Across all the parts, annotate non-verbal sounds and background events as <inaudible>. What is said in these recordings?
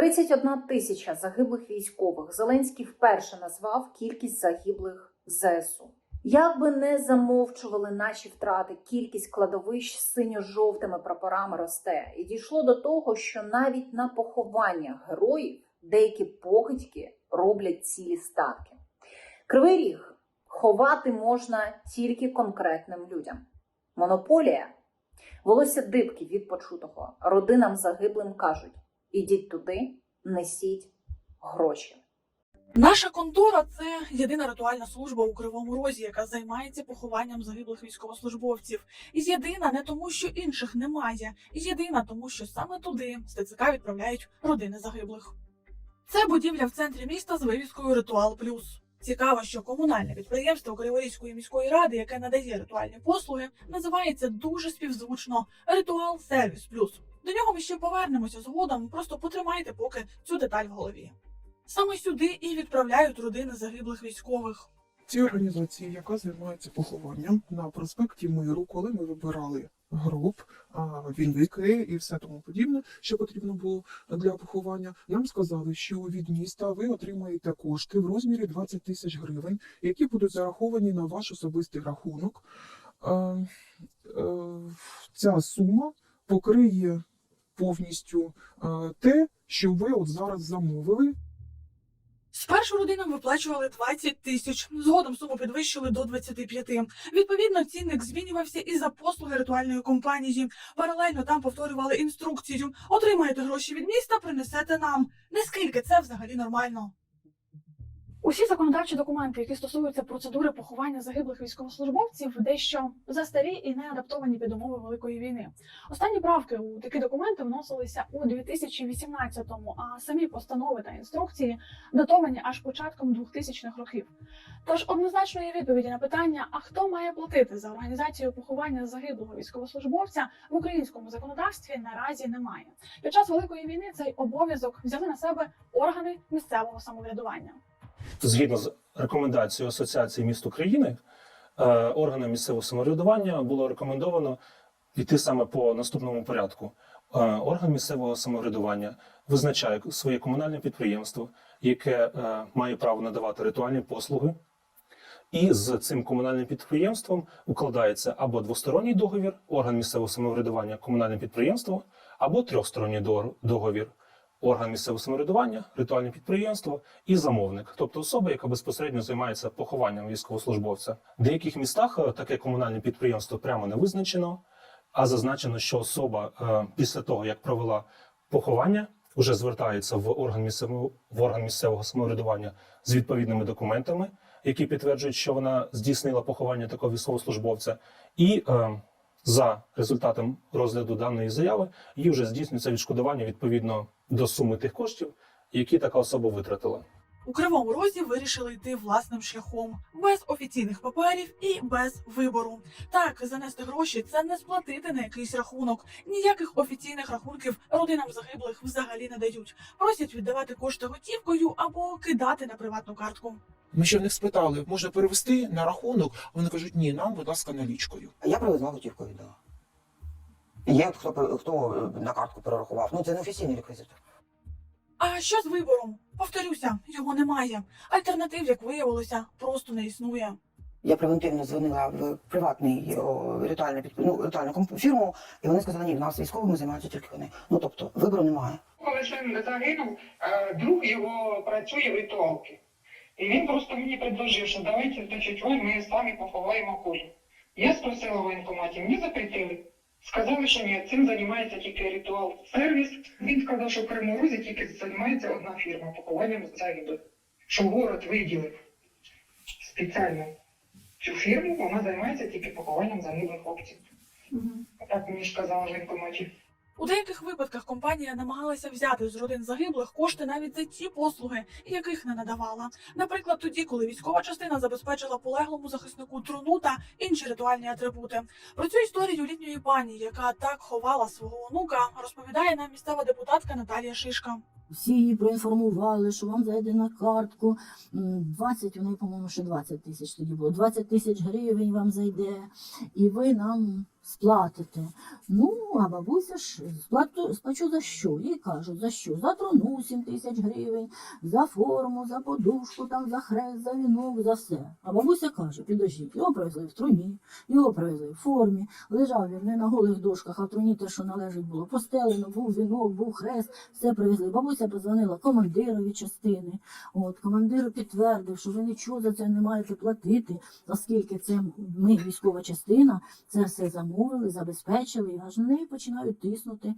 31 тисяча загиблих військових. Зеленський вперше назвав кількість загиблих ЗСУ. Як би не замовчували наші втрати, кількість кладовищ синьо-жовтими прапорами росте, і дійшло до того, що навіть на похованнях героїв деякі покидьки роблять цілі ставки. Кривий ріг ховати можна тільки конкретним людям. Монополія волосся дибки від почутого. Родинам загиблим кажуть: ідіть туди, несіть гроші. Наша контора це єдина ритуальна служба у Кривому Розі, яка займається похованням загиблих військовослужбовців. І єдина не тому, що інших немає, і єдина тому, що саме туди з ТЦК відправляють родини загиблих. Це будівля в центрі міста з вивіскою Ритуал Плюс. Цікаво, що комунальне підприємство Криворізької міської ради, яке надає ритуальні послуги, називається дуже співзвучно Ритуал Сервіс Плюс. До нього ми ще повернемося згодом. Просто потримайте поки цю деталь в голові. Саме сюди і відправляють родини загиблих військових. Цій організації, яка займається похованням на проспекті Миру, коли ми вибирали гроб, а, вінники і все тому подібне, що потрібно було для поховання, нам сказали, що від міста ви отримаєте кошти в розмірі 20 тисяч гривень, які будуть зараховані на ваш особистий рахунок. Е, е, Ця сума покриє повністю е, те, що ви от зараз замовили. Спершу родинам виплачували 20 тисяч, згодом суму підвищили до 25. Відповідно, цінник змінювався і за послуги ритуальної компанії. Паралельно там повторювали інструкцію: отримаєте гроші від міста, принесете нам. Наскільки це взагалі нормально? Усі законодавчі документи, які стосуються процедури поховання загиблих військовослужбовців, дещо застарі і не адаптовані під умови великої війни. Останні правки у такі документи вносилися у 2018-му, а самі постанови та інструкції датовані аж початком 2000-х років. Тож однозначної відповіді на питання, а хто має платити за організацію поховання загиблого військовослужбовця в українському законодавстві наразі немає. Під час великої війни цей обов'язок взяли на себе органи місцевого самоврядування. Згідно з рекомендацією Асоціації міст України, е, органам місцевого самоврядування було рекомендовано йти саме по наступному порядку. Е, Орган місцевого самоврядування визначає своє комунальне підприємство, яке е, має право надавати ритуальні послуги. І з цим комунальним підприємством укладається або двосторонній договір, орган місцевого самоврядування, комунальне підприємство, або трьохсторонній договір, орган місцевого самоврядування, ритуальне підприємство і замовник, тобто особа, яка безпосередньо займається похованням військовослужбовця. В деяких містах е, таке комунальне підприємство прямо не визначено, а зазначено, що особа е, після того, як провела поховання, вже звертається в орган місцевого в орган місцевого самоврядування з відповідними документами, які підтверджують, що вона здійснила поховання такого військовослужбовця, і е, за результатом розгляду даної заяви їй вже здійснюється відшкодування відповідно до суми тих коштів, які така особа витратила. У Кривому Розі вирішили йти власним шляхом, без офіційних паперів і без вибору. Так, занести гроші це не сплатити на якийсь рахунок. Ніяких офіційних рахунків родинам загиблих взагалі не дають. Просять віддавати кошти готівкою або кидати на приватну картку. Ми ще в них спитали, можна перевести на рахунок, а вони кажуть, ні, нам, будь ласка, налічкою. А я привезла готівку віддала. Є от хто, хто на картку перерахував. Ну це не офіційний реквізит. А що з вибором? Повторюся, його немає. Альтернатив, як виявилося, просто не існує. Я превентивно дзвонила в приватний о, ритуальний підп... ну, ритуальну комп- фірму, і вони сказали, ні, в нас військовими займаються тільки вони. Ну тобто вибору немає. Коли син загинув, е, друг його працює в ритуалці. І він просто мені предложив, що давайте, значить, ой, ми самі поховаємо кожен. Я спросила в воєнкоматі, мені запретили. Сказали, що ні, цим займається тільки ритуал сервіс. Він сказав, що в Криму Розі тільки займається одна фірма похованням загиблих. Що город виділив спеціально цю фірму, вона займається тільки похованням загиблих хлопців. Так мені ж сказали в воєнкоматі. У деяких випадках компанія намагалася взяти з родин загиблих кошти навіть за ті послуги, яких не надавала. Наприклад, тоді, коли військова частина забезпечила полеглому захиснику труну та інші ритуальні атрибути. Про цю історію літньої пані, яка так ховала свого онука, розповідає нам місцева депутатка Наталія Шишка. Всі її проінформували, що вам зайде на картку. 20, у неї, по-моєму, ще 20 тисяч тоді було. 20 тисяч гривень вам зайде, і ви нам сплатите. Ну, а бабуся ж сплату, сплачу за що? Їй кажуть, за що? За труну 7 тисяч гривень, за форму, за подушку, там, за хрест, за вінок, за все. А бабуся каже, підождіть, його привезли в труні, його привезли в формі, лежав він не на голих дошках, а в труні те, що належить було постелено, був вінок, був хрест, все привезли. Бабуся позвонила командирові частини. От, командир підтвердив, що ви нічого за це не маєте платити, оскільки це ми, військова частина, це все замовили, забезпечили, і аж на неї починають тиснути.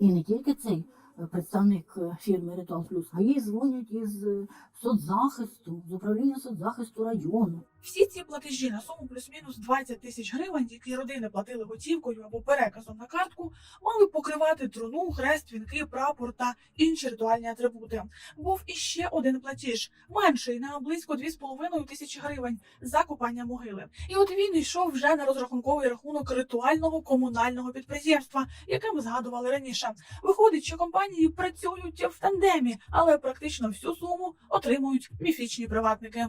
І не тільки цей е, представник е, фірми Ритуал Плюс, а їй дзвонять із е, соцзахисту, з управління соцзахисту району. Всі ці платежі на суму плюс-мінус 20 тисяч гривень, які родини платили готівкою або переказом на картку, мали покривати труну, хрест, вінки, прапор та інші ритуальні атрибути. Був іще один платіж, менший на близько 2,5 тисячі гривень за копання могили. І от він йшов вже на розрахунковий рахунок ритуального комунального підприємства, яке ми згадували раніше. Виходить, що компанії працюють в тандемі, але практично всю суму отримують міфічні приватники.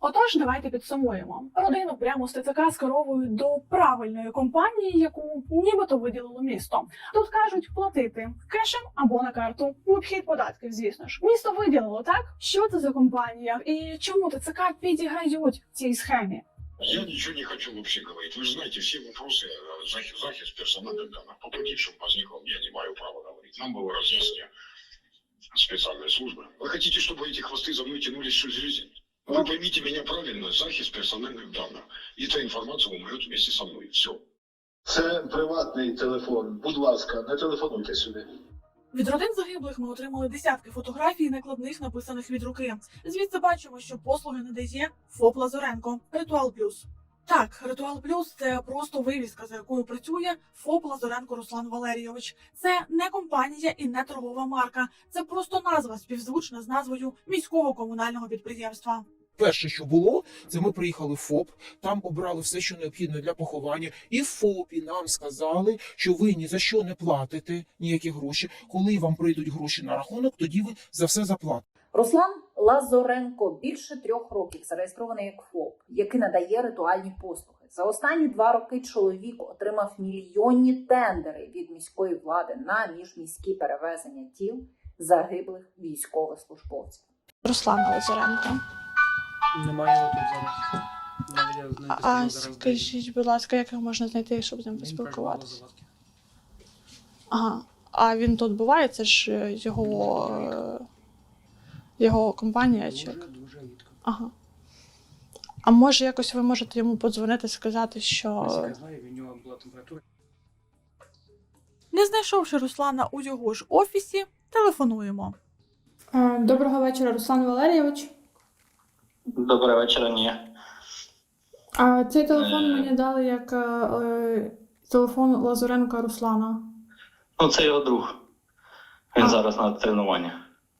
Отож, давайте підсумуємо. Родину прямо з ТЦК скеровують до правильної компанії, яку нібито виділило місто. Тут кажуть платити кешем або на карту. В обхід податків, звісно ж. Місто виділило, так? Що це за компанія і чому ТЦК підіграють в цій схемі? Я ничего не хочу вообще говорить. Вы же знаете, все вопросы э, захист, захист персональных данных по погибшим возниклым я не имею права говорить. Нам было разъяснение специальной службы. Вы хотите, чтобы эти хвосты за мной тянулись всю жизнь? Вы поймите меня правильно, захист персональных данных. И эта информация умрет вместе со мной. Все. Це приватний телефон. Будь ласка, не телефонуйте сюди. Від родин загиблих ми отримали десятки фотографій, накладних написаних від руки. Звідси бачимо, що послуги надає ФОП Лазаренко Ритуал Плюс. Так, Ритуал Плюс це просто вивіска, за якою працює ФОП Лазаренко Руслан Валерійович. Це не компанія і не торгова марка. Це просто назва співзвучна з назвою міського комунального підприємства. Перше, що було, це ми приїхали в ФОП, там обрали все, що необхідно для поховання, і в ФОПі нам сказали, що ви ні за що не платите ніякі гроші. Коли вам прийдуть гроші на рахунок, тоді ви за все заплатите. Руслан Лазоренко більше трьох років зареєстрований як ФОП, який надає ритуальні послуги. За останні два роки чоловік отримав мільйонні тендери від міської влади на міжміські перевезення тіл загиблих військовослужбовців. Руслана Лазаренко. Немає його тут зараз. Навіть я знайти А зараз скажіть, будь ласка, як його можна знайти, щоб з ним поспілкуватися? Ага. А він тут буває? Це ж е, його, е, його компанія чи Дуже, як? дуже рідко. Ага. А може якось ви можете йому подзвонити, сказати, що. Наскільки знаю, нього була температура. Не знайшовши Руслана у його ж офісі, телефонуємо. Е, Доброго вечора, Руслан Валерійович. Доброго вечора, ні. А цей телефон Е. мені дали як е, е, телефон Лазуренка Руслана. Ну, це його друг. Він А. зараз на тренуванні.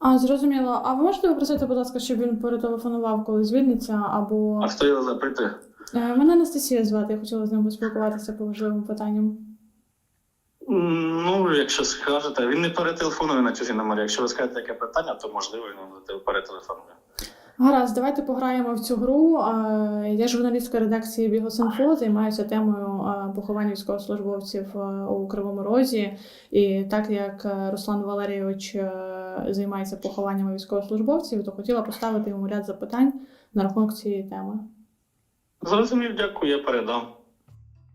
А, зрозуміло. А ви можете попросити, будь ласка, щоб він перетелефонував, коли звільниться, або. А хто його запитує? Е, Мене Анастасія звати, я хотіла з ним поспілкуватися по важливим питанням. Ну, якщо скажете, він не перетелефонує на чужі номери. Якщо ви скажете таке питання, то можливо він перетелефонує. Гаразд, давайте пограємо в цю гру. Я журналістка редакції Бігосинфо, займаюся темою поховання військовослужбовців у Кривому Розі. І так як е, Руслан Валерійович е, займається похованнями військовослужбовців, то хотіла поставити йому ряд запитань на рахунок цієї теми. Зрозумів, дякую, я передам.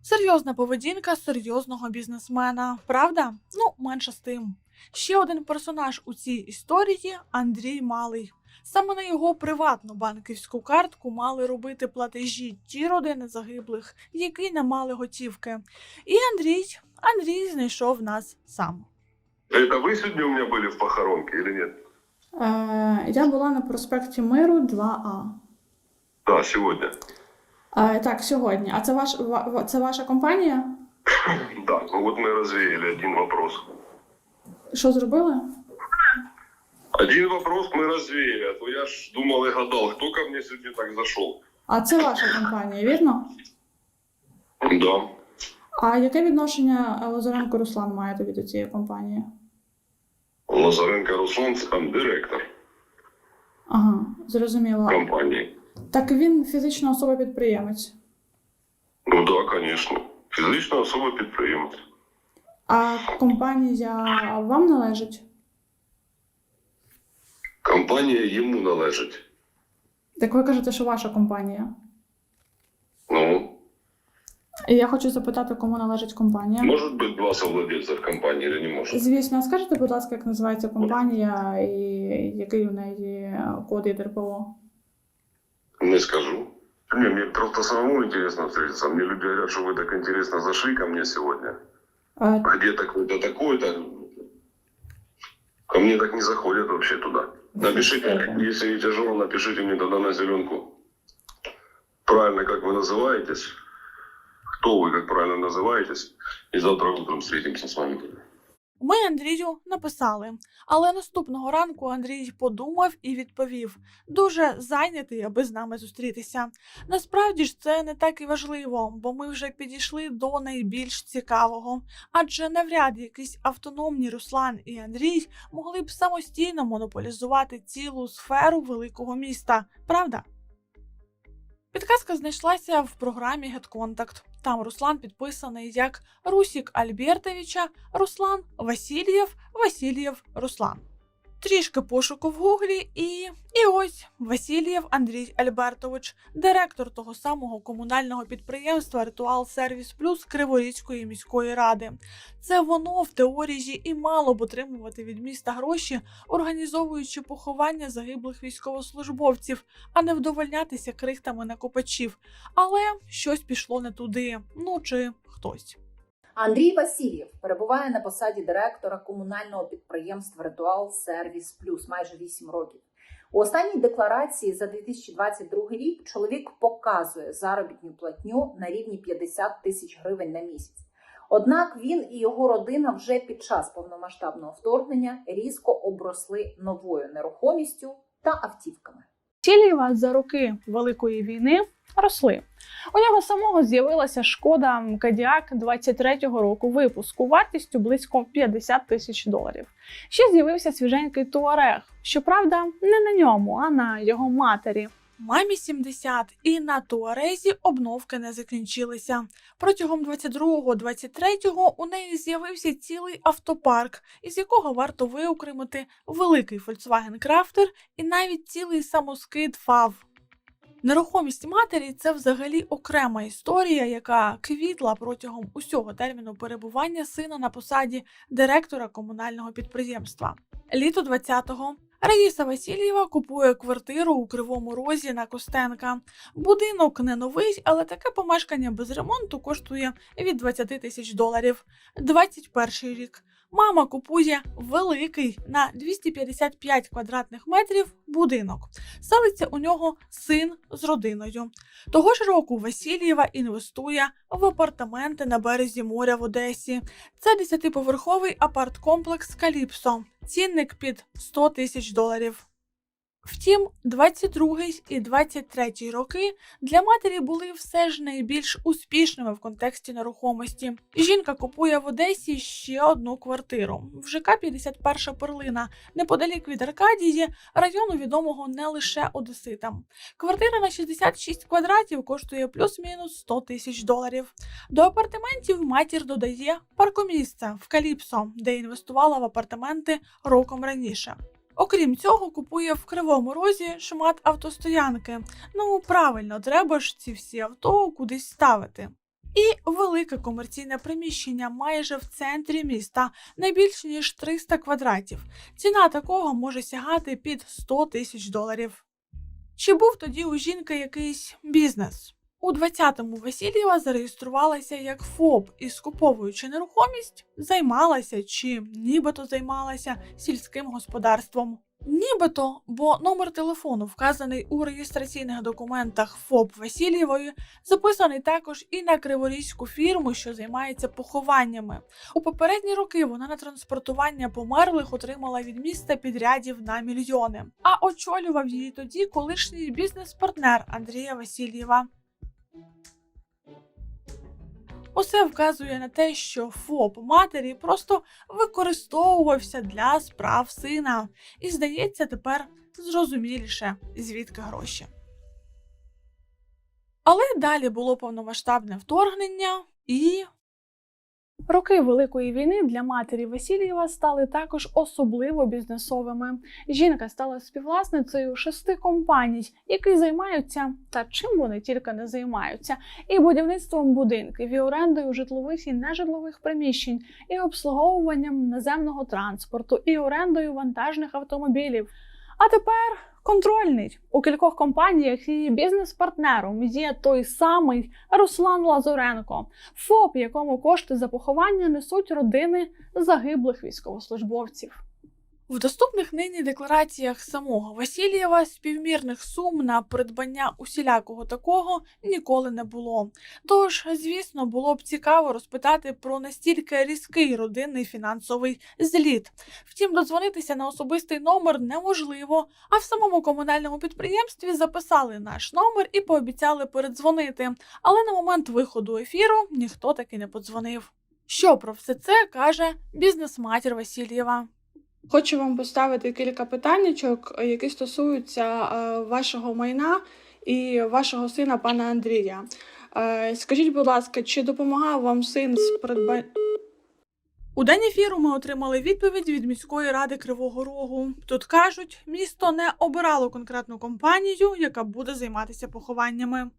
Серйозна поведінка серйозного бізнесмена, правда? Ну, менше з тим. Ще один персонаж у цій історії Андрій Малий. Саме на його приватну банківську картку мали робити платежі ті родини загиблих, які не мали готівки. І Андрій, Андрій знайшов нас сам. Это вы сегодня у меня были в похоронке или нет? Е, Я була на проспекті Миру 2А. Да, сегодня. Е, Так, сьогодні. А це ваш ва- ва- це ваша компанія? <coughs> Да, ну вот мы развеяли один вопрос. Що зробили? Один вопрос мы развеяли, а то я ж думал и гадал, кто ко мне сегодня так зашел. А це ваша компанія, вірно? Да. А яке відношення е, Лазаренко Руслан має тоді до цієї компанії? Лазаренко Руслан, там директор Ага, зрозуміло. компании. Так він фізична особа-підприємець. Ну да, конечно. Фізична особа підприємець. А компанія вам належить? Компанія йому належить. Так ви кажете, що ваша компанія. Ну, я хочу запитати, кому належить компанія. може бути два совладельця в компанії, чи не може? Звісно, скажете, будь ласка, як називається компанія і який у неї код ЄДРПО? Не скажу. Не, мне просто самому интересно встретиться. Мне люди говорят, что вы так интересно зашли ко мне сегодня. А, Где такой-то, такой-то. Ко мне так не заходят вообще туда. Напишите, если не тяжело, напишите мне тогда на зеленку. Правильно, как вы называетесь. Кто вы, как правильно называетесь. И завтра утром встретимся с вами. Ми Андрію написали, але наступного ранку Андрій подумав і відповів: дуже зайнятий, аби з нами зустрітися. Насправді ж це не так і важливо, бо ми вже підійшли до найбільш цікавого. Адже навряд якісь автономні Руслан і Андрій могли б самостійно монополізувати цілу сферу великого міста, правда? Підказка знайшлася в програмі GetContact. Там Руслан підписаний як Русік Альбертовича, Руслан Васильєв, Васильєв Руслан. Трішки пошуку в гуглі і. І ось Васильєв Андрій Альбертович, директор того самого комунального підприємства Ритуал Сервіс Плюс Криворізької міської ради. Це воно в теорії і мало б отримувати від міста гроші, організовуючи поховання загиблих військовослужбовців, а не вдовольнятися крихтами накопачів. Але щось пішло не туди. Ну чи хтось. Андрій Васильєв перебуває на посаді директора комунального підприємства Ритуал Сервіс Плюс майже 8 років. У останній декларації за 2022 рік чоловік показує заробітну платню на рівні 50 тисяч гривень на місяць. Однак він і його родина вже під час повномасштабного вторгнення різко обросли новою нерухомістю та автівками. Тілєва за роки Великої війни росли. У нього самого з'явилася шкода Кадіак 23-го року випуску вартістю близько 50 тисяч доларів. Ще з'явився свіженький Туарег. Щоправда, не на ньому, а на його матері. Мамі 70 і на Туарезі обновки не закінчилися. Протягом 22-23 у неї з'явився цілий автопарк, із якого варто виокремити великий Volkswagen Crafter і навіть цілий самоскид FAV. Нерухомість матері це взагалі окрема історія, яка квітла протягом усього терміну перебування сина на посаді директора комунального підприємства. Літо 20-го Раїса Васильєва купує квартиру у Кривому Розі на Костенка. Будинок не новий, але таке помешкання без ремонту коштує від 20 тисяч доларів. 21 рік. Мама купує великий на 255 квадратних метрів будинок. Селиться у нього син з родиною. Того ж року Васильєва інвестує в апартаменти на березі моря в Одесі. Це 10-поверховий апарткомплекс Каліпсо. Цінник під 100 тисяч доларів. Втім, 22 і 23 роки для матері були все ж найбільш успішними в контексті нерухомості. Жінка купує в Одесі ще одну квартиру в ЖК 51 перлина, неподалік від Аркадії, району відомого не лише одеситам. Квартира на 66 квадратів коштує плюс-мінус 100 тисяч доларів. До апартаментів матір додає паркомісце в Каліпсо, де інвестувала в апартаменти роком раніше. Окрім цього, купує в Кривому Розі шмат автостоянки. Ну, правильно, треба ж ці всі авто кудись ставити. І велике комерційне приміщення майже в центрі міста, не більш ніж 300 квадратів. Ціна такого може сягати під 100 тисяч доларів. Чи був тоді у жінки якийсь бізнес? У 20-му Васильєва зареєструвалася як ФОП і скуповуючи нерухомість, займалася чи нібито займалася сільським господарством. Нібито, бо номер телефону, вказаний у реєстраційних документах ФОП Васильєвої, записаний також і на криворізьку фірму, що займається похованнями. У попередні роки вона на транспортування померлих отримала від міста підрядів на мільйони, а очолював її тоді колишній бізнес-партнер Андрія Васильєва. Усе вказує на те, що ФОП матері просто використовувався для справ сина, і здається, тепер зрозуміліше, звідки гроші. Але далі було повномасштабне вторгнення, І Роки Великої війни для матері Васильєва стали також особливо бізнесовими. Жінка стала співвласницею шести компаній, які займаються та чим вони тільки не займаються, і будівництвом будинків, і орендою житлових і нежитлових приміщень, і обслуговуванням наземного транспорту, і орендою вантажних автомобілів. А тепер контрольний у кількох компаніях її бізнес-партнером є той самий Руслан Лазуренко, ФОП, якому кошти за поховання несуть родини загиблих військовослужбовців. В доступних нині деклараціях самого Васильєва співмірних сум на придбання усілякого такого ніколи не було. Тож, звісно, було б цікаво розпитати про настільки різкий родинний фінансовий зліт. Втім, додзвонитися на особистий номер неможливо, а в самому комунальному підприємстві записали наш номер і пообіцяли передзвонити. Але на момент виходу ефіру ніхто таки не подзвонив. Що про все це каже бізнес-матір Васильєва? Хочу вам поставити кілька питаннячок, які стосуються е, вашого майна і вашого сина, пана Андрія. Е, Скажіть, будь ласка, чи допомагав вам син з придбанням? У день ефіру ми отримали відповідь від міської ради Кривого Рогу. Тут кажуть, місто не обирало конкретну компанію, яка буде займатися похованнями.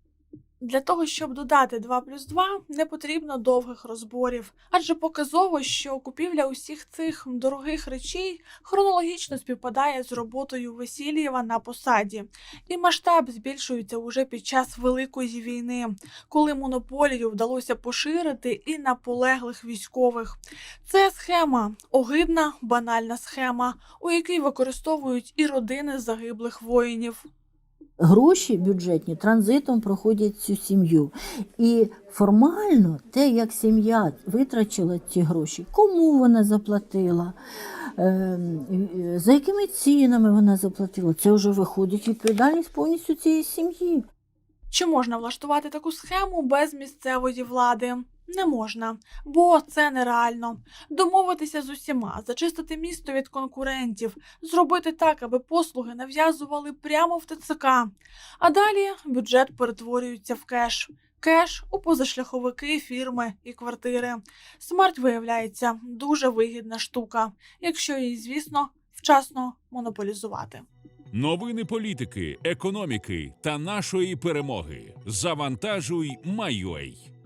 Для того, щоб додати 2 плюс 2, не потрібно довгих розборів, адже показово, що купівля усіх цих дорогих речей хронологічно співпадає з роботою Васильєва на посаді, і масштаб збільшується уже під час Великої війни, коли монополію вдалося поширити і на полеглих військових. Це схема, огидна, банальна схема, у якій використовують і родини загиблих воїнів. Гроші бюджетні транзитом проходять цю сім'ю. І формально те, як сім'я витрачила ці гроші, кому вона заплатила, ем, за якими цінами вона заплатила, це вже виходить відповідальність повністю цієї сім'ї. Чи можна влаштувати таку схему без місцевої влади? Не можна, бо це нереально. Домовитися з усіма, зачистити місто від конкурентів, зробити так, аби послуги нав'язували прямо в ТЦК. А далі бюджет перетворюється в кеш. Кеш у позашляховики, фірми і квартири. Смерть виявляється дуже вигідна штука, якщо її, звісно, вчасно монополізувати. Новини політики, економіки та нашої перемоги. Завантажуй, майой.